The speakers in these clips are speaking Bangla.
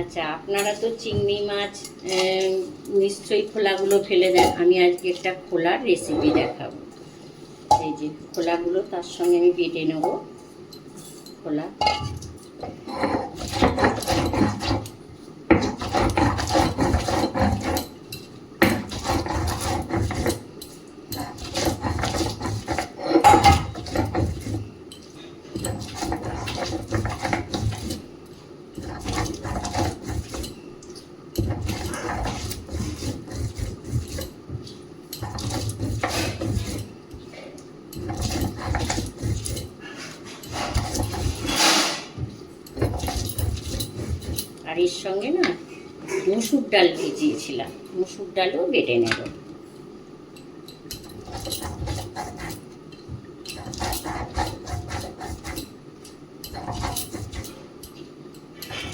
আচ্ছা আপনারা তো চিংড়ি মাছ নিশ্চয়ই খোলাগুলো ফেলে দেন। আমি আজকে একটা খোলার রেসিপি দেখাবো। এই যে খোলাগুলো, তার সঙ্গে আমি বেটে নেব। খোলা। আর এর সঙ্গে না মুসুর ডাল ভিজিয়েছিলাম। মুসুর ডালও বেটে নেব।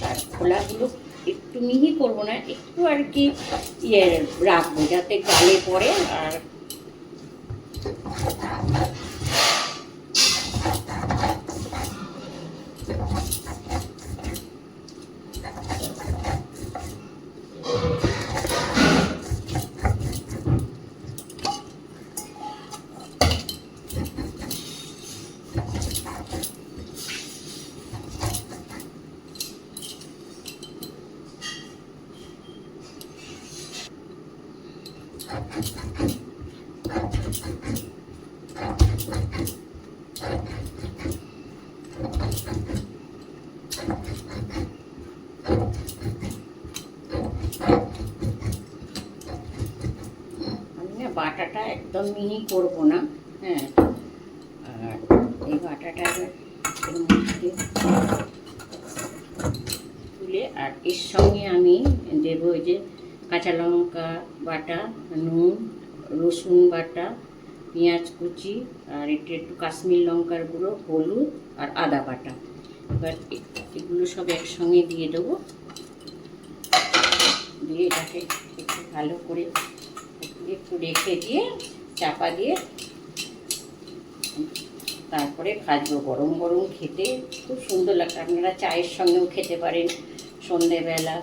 আর খোলাগুলো একটু মিহি করব না, একটু আর কি ইয়ে রাখব যাতে গালে পড়ে আর বাটাটা একদম মিহি করব না হ্যাঁ। আর এই বাটাটা তুলে, আর এর সঙ্গে আমি দেবো ওই যে কাঁচা লঙ্কা বাটা, নুন, রসুন বাটা, পেঁয়াজ কুচি, আর একটু একটু কাশ্মীর লঙ্কার গুঁড়ো, হলুদ আর আদা বাটা। এবার এগুলো সব একসঙ্গে দিয়ে দেবো। দিয়ে এটাকে একটু ভালো করে একটু রেখে দিয়ে চাপা দিয়ে তারপরে ভাজবো। গরম গরম খেতে খুব সুন্দর লাগে। আপনারা চায়ের সঙ্গেও খেতে পারেন সন্ধেবেলা।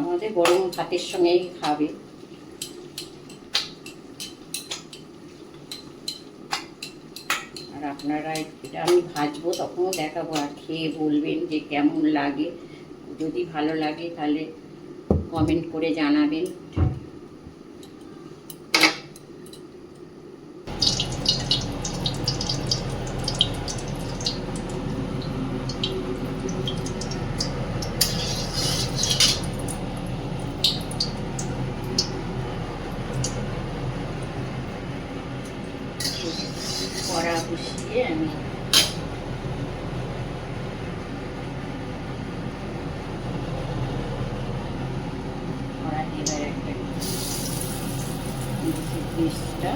আমাদের গরম ভাতের সঙ্গেই খাবে। আর আপনারা এটা আমি ভাজবো, তখনও দেখাবো আর খেয়ে বলবেন যে কেমন লাগে। যদি ভালো লাগে তাহলে কমেন্ট করে জানাবেন। কড়া বসিয়ে আমি কড়াতে এবার একটা পিসটা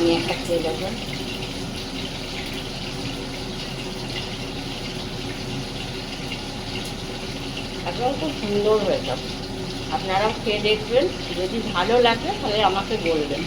আমি একটা খেয়ে দেবো এখন খুব সুন্দর হয়ে যাবে আপনারাও খেয়ে দেখবেন। যদি ভালো লাগে, তাহলে আমাকে বলবেন।